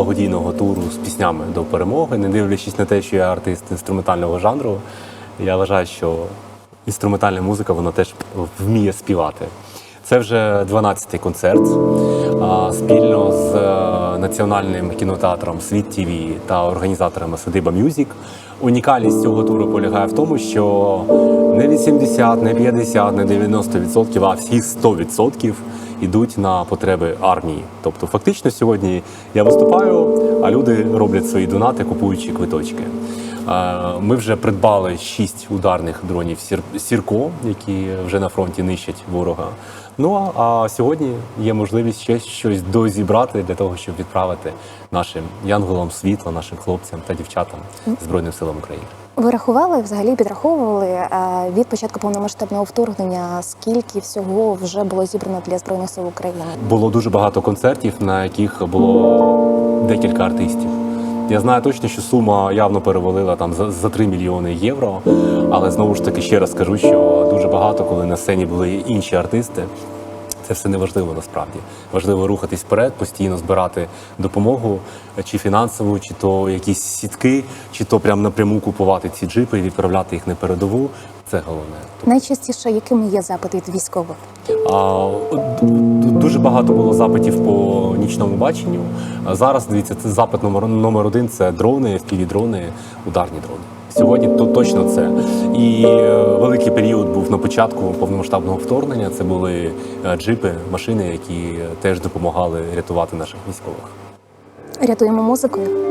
благодійного туру з піснями до перемоги, не дивлячись на те, що я артист інструментального жанру. Я вважаю, що інструментальна музика вона теж вміє співати. Це вже 12-й концерт спільно з е, національним кінотеатром Світ ТВ та організаторами Садиба Мюзік. Унікальність цього туру полягає в тому, що не 80, не 50, не 90%, а всі 100% йдуть на потреби армії. Тобто, фактично, сьогодні я виступаю, а люди роблять свої донати, купуючи квиточки. Е, Ми вже придбали шість ударних дронів «Сір- Сірко, які вже на фронті нищать ворога. Ну а сьогодні є можливість ще щось дозібрати для того, щоб відправити нашим янголам світла, нашим хлопцям та дівчатам Збройним силам України. Ви рахували взагалі підраховували е, від початку повномасштабного вторгнення, скільки всього вже було зібрано для збройних сил України? Було дуже багато концертів, на яких було декілька артистів. Я знаю точно, що сума явно перевалила там за, за 3 мільйони євро. Але знову ж таки ще раз скажу, що дуже багато, коли на сцені були інші артисти. Це все не важливо насправді. Важливо рухатись вперед, постійно збирати допомогу, чи фінансову, чи то якісь сітки, чи то прям напряму купувати ці джипи і відправляти їх на передову. Це головне. Найчастіше якими є запити від військових? А, Дуже багато було запитів по нічному баченню. А Зараз дивіться, це запит номер, номер один це дрони, FPV-дрони, ударні дрони. Сьогодні то точно це. І е, великий період був на початку повномасштабного вторгнення. Це були е, джипи, машини, які теж допомагали рятувати наших військових. Рятуємо музикою.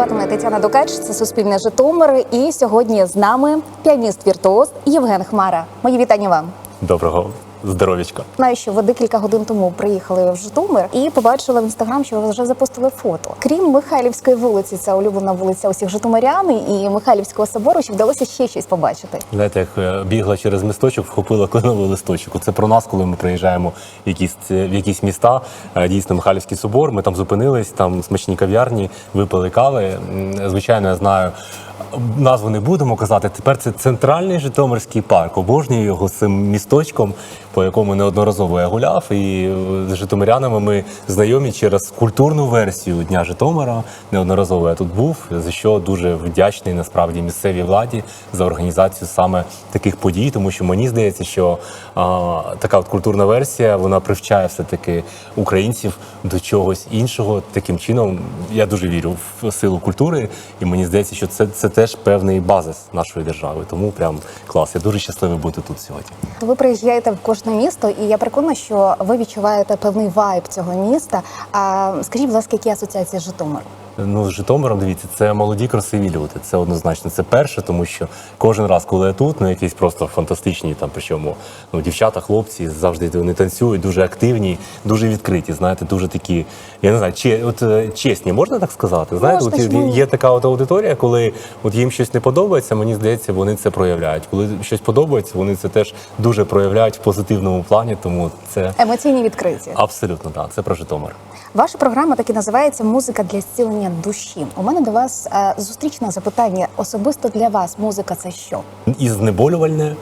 Звати мене Тетяна Докач. Це Суспільне Житомир. І сьогодні з нами піаніст віртуоз Євген Хмара. Мої вітання вам. Доброго здоров'ячка. Знаю, що ви декілька годин тому приїхали в Житомир і побачила в інстаграм, що ви вже запустили фото. Крім Михайлівської вулиці, це улюблена вулиця усіх житомирян, і Михайлівського собору, чи вдалося ще щось побачити? Знаєте, як е, бігла через місточок, вхопила кленовий листочок. Це про нас, коли ми приїжджаємо в якісь, е, в якісь міста. Е, Дійсно, Михайлівський собор. Ми там зупинились, там смачні кав'ярні, випили кави. Звичайно, я знаю. Назву не будемо казати. Тепер це центральний Житомирський парк. Обожнюю його цим місточком, по якому неодноразово я гуляв. І е, з житомирянами ми знайомі через культурну версію Дня Житомира. Неодноразово я тут був, за що дуже вдячний насправді місцевій владі за організацію саме таких подій, тому що мені здається, що а, така от культурна версія вона привчає все таки українців до чогось іншого. Таким чином я дуже вірю в силу культури, і мені здається, що це, це теж певний базис нашої держави. Тому прям клас. Я дуже щасливий бути тут сьогодні. Ви приїжджаєте в кожне місто, і я переконана, що ви відчуваєте певний вайб цього міста. А скажіть, будь ласка, які асоціації з Житомиром? Ну, з Житомиром, дивіться, це молоді, красиві люди. Це однозначно. Це перше, тому що кожен раз, коли я тут, ну якісь просто фантастичні, там причому ну, дівчата, хлопці завжди вони танцюють, дуже активні, дуже відкриті. Знаєте, дуже такі, я не знаю, че, от е, чесні, можна так сказати? Знаєте, от чому є така от аудиторія, коли от їм щось не подобається, мені здається, вони це проявляють. Коли щось подобається, вони це теж дуже проявляють в позитивному плані. Тому це Емоційні відкриті. абсолютно так. Це про Житомир. Ваша програма так і називається Музика для зцілення душі. У мене до вас е, зустрічне запитання. Особисто для вас музика це що? і знеболювальне,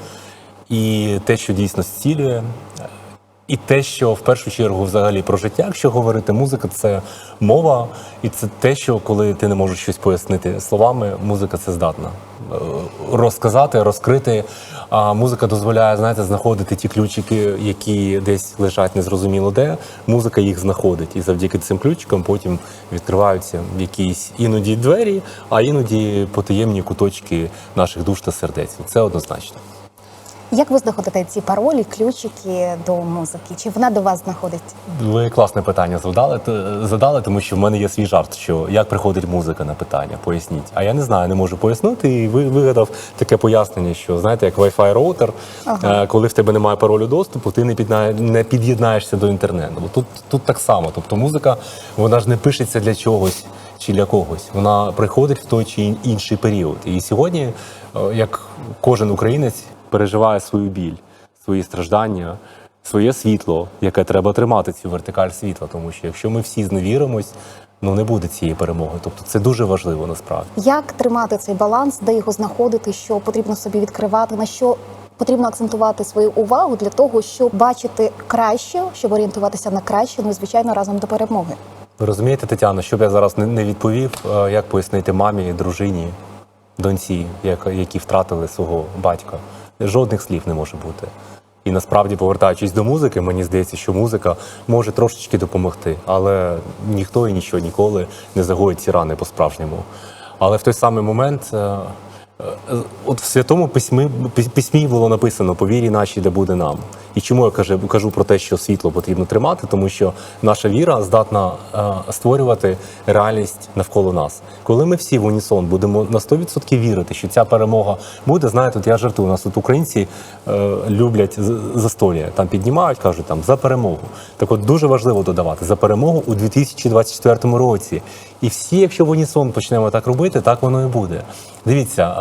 і те, що дійсно зцілює, і те, що в першу чергу взагалі про життя, якщо говорити, музика це мова, і це те, що коли ти не можеш щось пояснити словами, музика це здатна е, розказати, розкрити. А музика дозволяє, знаєте, знаходити ті ключики, які десь лежать незрозуміло де. Музика їх знаходить, і завдяки цим ключикам потім відкриваються якісь іноді двері, а іноді потаємні куточки наших душ та сердець. Це однозначно. Як ви знаходите ці паролі, ключики до музики? Чи вона до вас знаходить? Ви класне питання задали, задали, тому що в мене є свій жарт, що як приходить музика на питання, поясніть. А я не знаю, не можу пояснити. І ви вигадав таке пояснення, що знаєте, як Wi-Fi роутер, е, коли в тебе немає паролю доступу, ти не підна... не під'єднаєшся до інтернету. Тут тут так само. Тобто музика, вона ж не пишеться для чогось чи для когось. Вона приходить в той чи інший період. І сьогодні, е, як кожен українець переживає свою біль, свої страждання своє світло, яке треба тримати цю вертикаль світла, тому що якщо ми всі зневіримось, ну не буде цієї перемоги. Тобто це дуже важливо насправді. Як тримати цей баланс, де його знаходити, що потрібно собі відкривати, на що потрібно акцентувати свою увагу для того, щоб бачити краще, щоб орієнтуватися на краще, ну і звичайно разом до перемоги. Ви розумієте, Тетяно, щоб я зараз не, відповів, е, як пояснити мамі, дружині, доньці, як, які втратили свого батька. Жодних слів не може бути. І насправді, повертаючись до музики, мені здається, що музика може трошечки допомогти, але ніхто і нічого ніколи не загоїть ці рани по-справжньому. Але в той самий момент, е, от в святому письмі, письмі було написано по вірі нашій, де буде нам. І чому я кажу, кажу про те, що світло потрібно тримати, тому що наша віра здатна е, створювати реальність навколо нас. Коли ми всі в унісон будемо на 100% вірити, що ця перемога буде, знаєте, от я жартую, у нас тут українці е, люблять з- застолія, там піднімають, кажуть там за перемогу. Так от дуже важливо додавати за перемогу у 2024 році. І всі, якщо в унісон почнемо так робити, так воно і буде. Дивіться,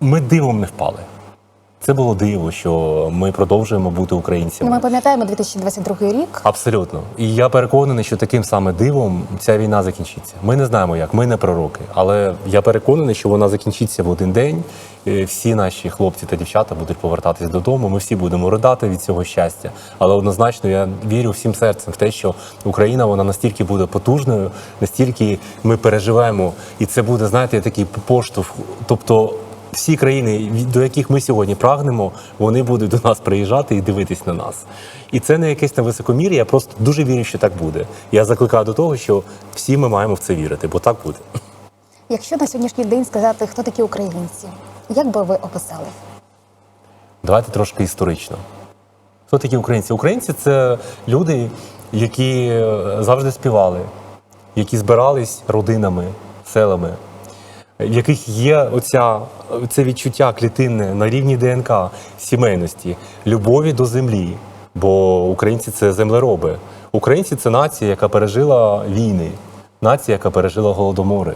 ми дивом не впали. Це було диво, що ми продовжуємо бути Ну, українцями. ми пам'ятаємо 2022 рік. Абсолютно. І я переконаний, що таким саме дивом ця війна закінчиться. Ми не знаємо як, ми не пророки, але я переконаний, що вона закінчиться в один день. Е, Всі наші хлопці та дівчата будуть повертатись додому. Ми всі будемо ридати від цього щастя. Але однозначно я вірю всім серцем в те, що Україна вона настільки буде потужною, настільки ми переживемо, і це буде, знаєте, такий поштовх. Тобто всі країни, до яких ми сьогодні прагнемо, вони будуть до нас приїжджати і дивитись на нас. І це не якесь на високомір'я, я просто дуже вірю, що так буде. Я закликаю до того, що всі ми маємо в це вірити, бо так буде. Якщо на сьогоднішній день сказати, хто такі українці, як би ви описали? Давайте трошки історично. Хто такі українці? Українці це люди, які е, завжди співали, які збирались родинами, селами, в яких є оця, це відчуття клітинне на рівні ДНК сімейності, любові до землі. Бо українці це землероби. Українці це нація, яка пережила війни, нація, яка пережила голодомори,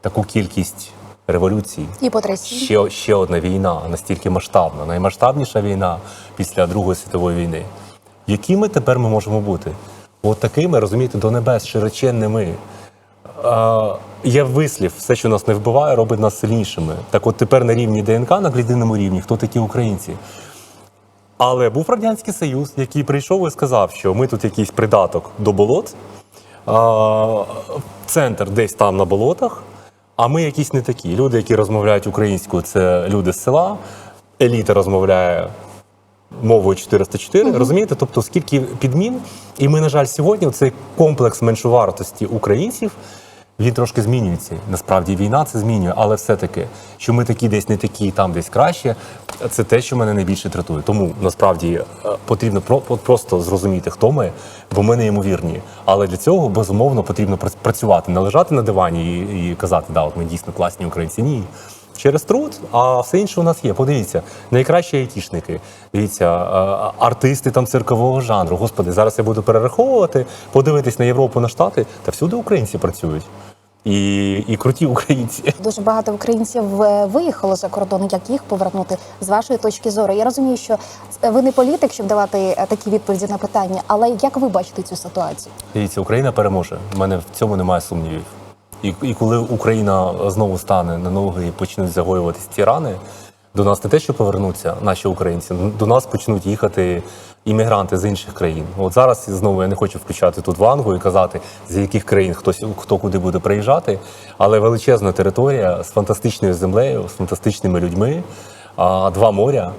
таку кількість революцій. І потрясінь. Ще, ще одна війна, настільки масштабна, наймасштабніша війна після Другої світової війни. Якими тепер ми можемо бути? От такими, розумієте, до небес, широченними. Е, є вислів, все, що нас не вбиває, робить нас сильнішими. Так от тепер на рівні ДНК, на клітинному рівні, хто такі українці? Але був Радянський Союз, який прийшов і сказав, що ми тут якийсь придаток до болот, а, центр десь там на болотах, а ми якісь не такі. Люди, які розмовляють українською, це люди з села, еліта розмовляє мовою 404, розумієте? Тобто, скільки підмін, і ми, на жаль, сьогодні цей комплекс меншовартості українців. Він трошки змінюється. Насправді війна це змінює, але все-таки, що ми такі десь не такі, там десь краще, це те, що мене найбільше дратує. Тому насправді е, потрібно просто зрозуміти, хто ми, бо ми неймовірні. Але для цього безумовно потрібно пра- працювати, не лежати на дивані і, і казати, да, от ми дійсно класні українці. Ні. Через труд, а все інше у нас є. Подивіться, найкращі айтішники, дивіться, е, артисти там циркового жанру. Господи, зараз я буду перераховувати, подивитись на Європу, на Штати, та всюди українці працюють. І, і круті українці. Дуже багато українців е, виїхало за кордон. Як їх повернути з вашої точки зору? Я розумію, що ви не політик, щоб давати е, такі відповіді на питання, але як ви бачите цю ситуацію? Дивіться, Україна переможе. У мене в цьому немає сумнівів. І, і коли Україна знову стане на ноги і почнуть загоюватись ті рани, до нас не те, що повернуться наші українці, до нас почнуть їхати іммігранти з інших країн. От зараз знову я не хочу включати тут вангу і казати, з яких країн хтось хто куди буде приїжджати, але величезна територія з фантастичною землею, з фантастичними людьми, а два моря.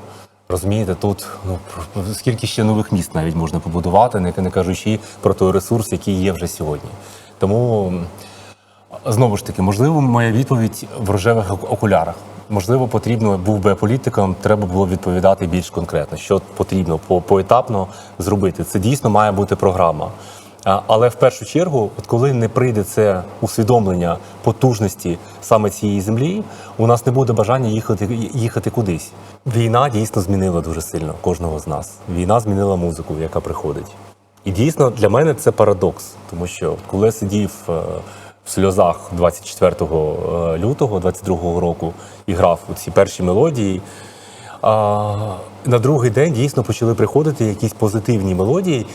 Розумієте, тут ну скільки ще нових міст навіть можна побудувати, не, не кажучи про той ресурс, який є вже сьогодні. Тому знову ж таки, можливо, моя відповідь в рожевих окулярах. Можливо, потрібно був би політиком, треба було відповідати більш конкретно, що потрібно по- поетапно зробити. Це дійсно має бути програма. Але в першу чергу, от коли не прийде це усвідомлення потужності саме цієї землі, у нас не буде бажання їхати, їхати кудись. Війна дійсно змінила дуже сильно кожного з нас. Війна змінила музику, яка приходить. І дійсно для мене це парадокс, тому що коли я сидів е, в сльозах 24 е, лютого 22 року і грав у ці перші мелодії. А, на другий день дійсно почали приходити якісь позитивні мелодії.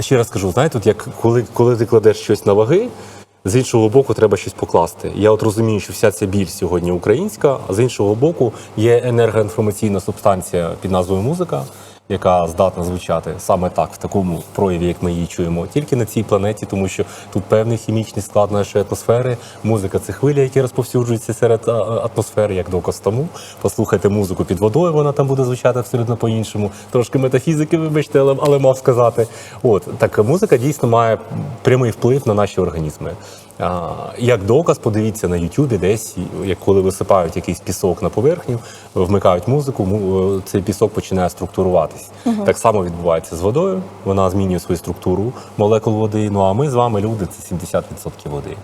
Ще раз кажу, знаєте, тут як коли, коли ти кладеш щось на ваги, з іншого боку треба щось покласти. Я от розумію, що вся ця біль сьогодні українська, а з іншого боку є енергоінформаційна субстанція під назвою музика, яка здатна звучати саме так, в такому прояві, як ми її чуємо, тільки на цій планеті, тому що тут певний хімічний склад нашої атмосфери. Музика це хвиля, які розповсюджуються серед атмосфери, як доказ тому. Послухайте музику під водою, вона там буде звучати абсолютно по-іншому. Трошки метафізики, вибачте, але, але мав сказати. От так музика дійсно має прямий вплив на наші організми. Як доказ, подивіться на Ютубі, десь як коли висипають якийсь пісок на поверхню, вмикають музику, му- цей пісок починає структуруватись. Так само відбувається з водою. Вона змінює свою структуру молекул води. Ну а ми з вами люди це 70% води.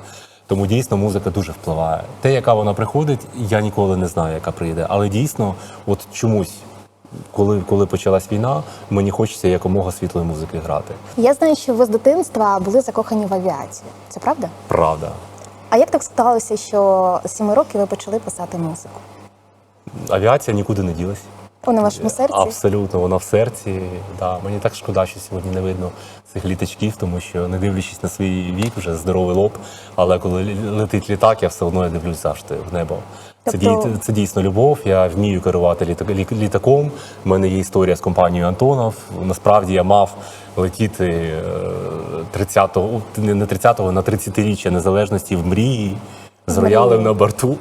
Тому дійсно музика дуже впливає. Те, яка вона приходить, я ніколи не знаю, яка прийде. Але дійсно, от чомусь, коли, коли почалась війна, мені хочеться якомога світлої музики грати. Я знаю, що ви з дитинства були закохані в авіацію. Це правда? Правда. А як так сталося, що з семи років ви почали писати музику? Авіація нікуди не ділась. Вона в вашому серці? Абсолютно, вона в серці. Да. Мені так шкода, що сьогодні не видно цих літачків, тому що не дивлячись на свій вік, вже здоровий лоб. Але коли летить літак, я все одно я дивлюсь завжди в небо. Це, Тобто- дій- це дійсно любов. Я вмію керувати літак, лі- літаком. У мене є історія з компанією Антонов. Насправді я мав летіти е, 30-го, не не 30-го, на 30-річчя незалежності в мрії з роялем на борту.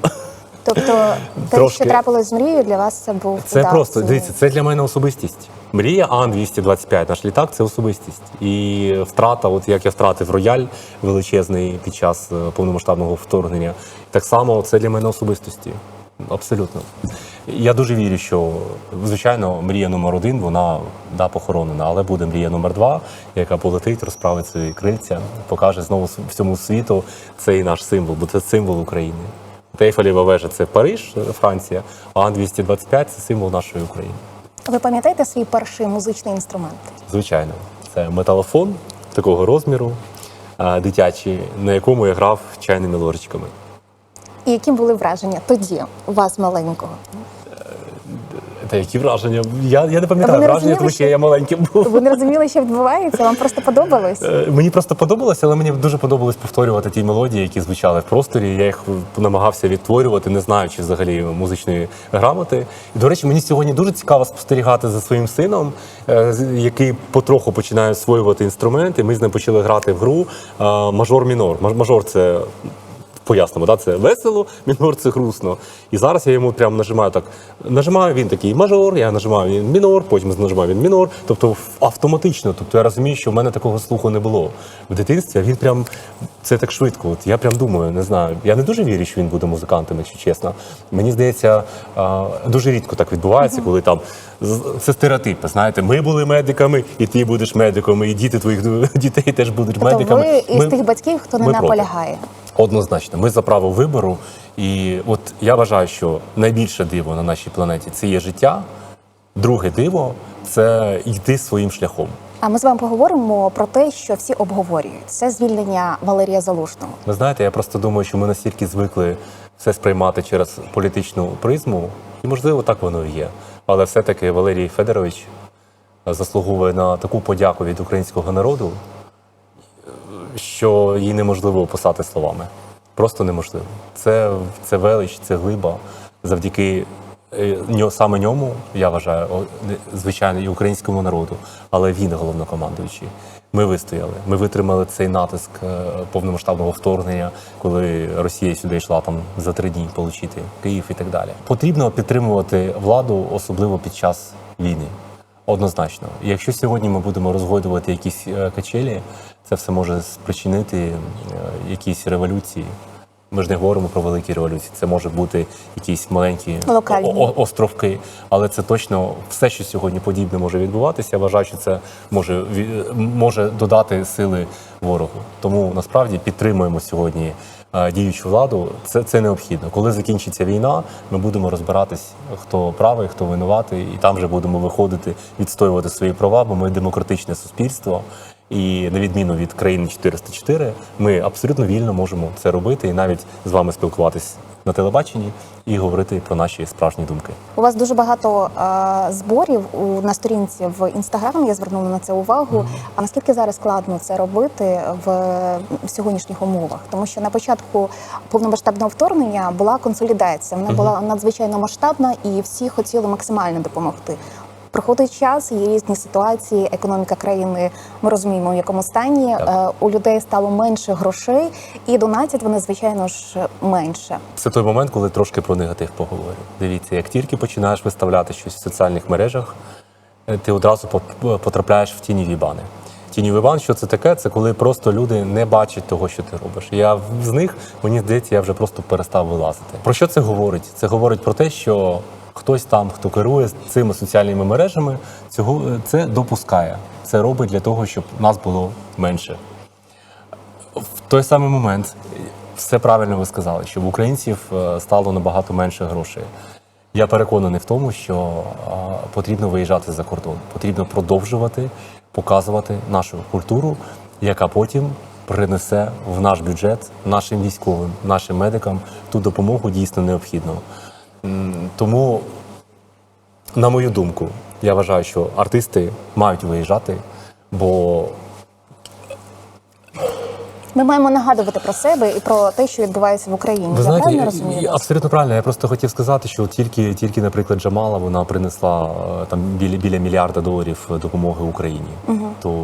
Тобто те, Трошки. що трапилось з мрією, для вас це був Це удар просто дивіться, це для мене особистість. Мрія Ан-225, наш літак це особистість. І втрата, от як я втратив рояль величезний під час е, повномасштабного вторгнення, так само це для мене особистості. Абсолютно. Я дуже вірю, що звичайно мрія номер один вона да, похоронена, але буде мрія номер два, яка полетить, розправить свої крильця, покаже знову всьому світу цей наш символ, бо це символ України. Тейфелєва вежа це Париж, Франція, а Ан-225 це символ нашої України. Ви пам'ятаєте свій перший музичний інструмент? Звичайно, це металофон такого розміру, дитячий, на якому я грав чайними ложечками. І які були враження тоді у вас маленького? Та які враження? Я, я не пам'ятаю не враження, розуміли, тому що я маленьким був. Ви не розуміли, що відбувається? Вам просто подобалось? Е, Мені просто подобалося, але мені дуже подобалось повторювати ті мелодії, які звучали в просторі. Я їх намагався відтворювати, не знаючи взагалі музичної грамоти. І, до речі, мені сьогодні дуже цікаво спостерігати за своїм сином, е, який потроху починає освоювати інструменти. Ми з ним почали грати в гру е, мажор-мінор. Маж- Мажор це. Пояснимо, да? це весело, мінор це грустно. І зараз я йому прямо нажимаю так. Нажимаю він такий мажор, я нажимаю він мінор, потім нажимаю він мінор. Тобто автоматично. Тобто я розумію, що в мене такого слуху не було в дитинстві. а Він прям це так швидко. От я прям думаю, не знаю. Я не дуже вірю, що він буде музикантом, якщо чесно. Мені здається, дуже рідко так відбувається, коли там це стереотипи. Знаєте, ми були медиками, і ти будеш медиком, і діти твоїх дітей теж будуть Тобто медиками. ви із Ми- тих батьків, хто не ми проти. Однозначно, ми за право вибору. І от я вважаю, що найбільше диво на нашій планеті це є життя. Друге диво це йти своїм шляхом. А ми з вами поговоримо про те, що всі обговорюють. Це звільнення Валерія Залужного. Ви знаєте, я просто думаю, що ми настільки звикли все сприймати через політичну призму, і можливо так воно і є. Але все-таки Валерій Федорович заслуговує на таку подяку від українського народу, що її неможливо описати словами. Просто неможливо. Це, це велич, це глиба. Завдяки е, саме ньому, я вважаю, звичайно, і українському народу, але він головнокомандуючий. Ми вистояли. Ми витримали цей натиск е, повномасштабного вторгнення, коли Росія сюди йшла там за три дні отримати Київ і так далі. Потрібно підтримувати владу, особливо під час війни. Однозначно, якщо сьогодні ми будемо розгойдувати якісь е, качелі, це все може спричинити е, якісь революції. Ми ж не говоримо про великі революції. Це може бути якісь маленькі Локальні. островки, але це точно все, що сьогодні подібне може відбуватися. Я вважаю, що це може ві- може додати сили ворогу. Тому насправді підтримуємо сьогодні е, діючу владу. Це, це необхідно. Коли закінчиться війна, ми будемо розбиратись, хто правий, хто винуватий, і там вже будемо виходити, відстоювати свої права, бо ми демократичне суспільство. І на відміну від країни 404, ми абсолютно вільно можемо це робити і навіть з вами спілкуватись на телебаченні і говорити про наші справжні думки. У вас дуже багато е, зборів у на сторінці в інстаграм. Я звернула на це увагу. А наскільки зараз складно це робити в, в сьогоднішніх умовах? Тому що на початку повномасштабного вторгнення була консолідація. Вона була надзвичайно масштабна, і всі хотіли максимально допомогти. Проходить час, є різні ситуації. Економіка країни ми розуміємо, в якому стані Так. Е, у людей стало менше грошей, і донатять вони звичайно ж менше. Це той момент, коли трошки про негатив поговорю. Дивіться, як тільки починаєш виставляти щось в соціальних мережах, е, ти одразу потрапляєш в тіньові бани. Тіньовий бан, що це таке? Це коли просто люди не бачать того, що ти робиш. Я з них, мені здається, я вже просто перестав вилазити. Про що це говорить? Це говорить про те, що хтось там, хто керує цими соціальними мережами, цього це допускає. Це робить для того, щоб нас було менше. В той самий момент все правильно ви сказали, що в українців е, стало набагато менше грошей. Я переконаний в тому, що потрібно виїжджати за кордон, потрібно продовжувати показувати нашу культуру, яка потім принесе в наш бюджет нашим військовим, нашим медикам ту допомогу дійсно необхідну. Тому, на мою думку, я вважаю, що артисти мають виїжджати, бо Ми маємо нагадувати про себе і про те, що відбувається в Україні. Ви Я знаєте, правильно розумію? абсолютно правильно. Я просто хотів сказати, що тільки, тільки наприклад, Джамала вона принесла е, там біля, біля мільярда доларів допомоги Україні. То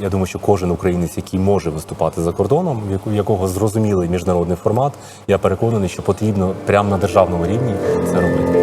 я думаю, що кожен українець, який може виступати за кордоном, в якого зрозумілий міжнародний формат, я переконаний, що потрібно прямо на державному рівні це робити.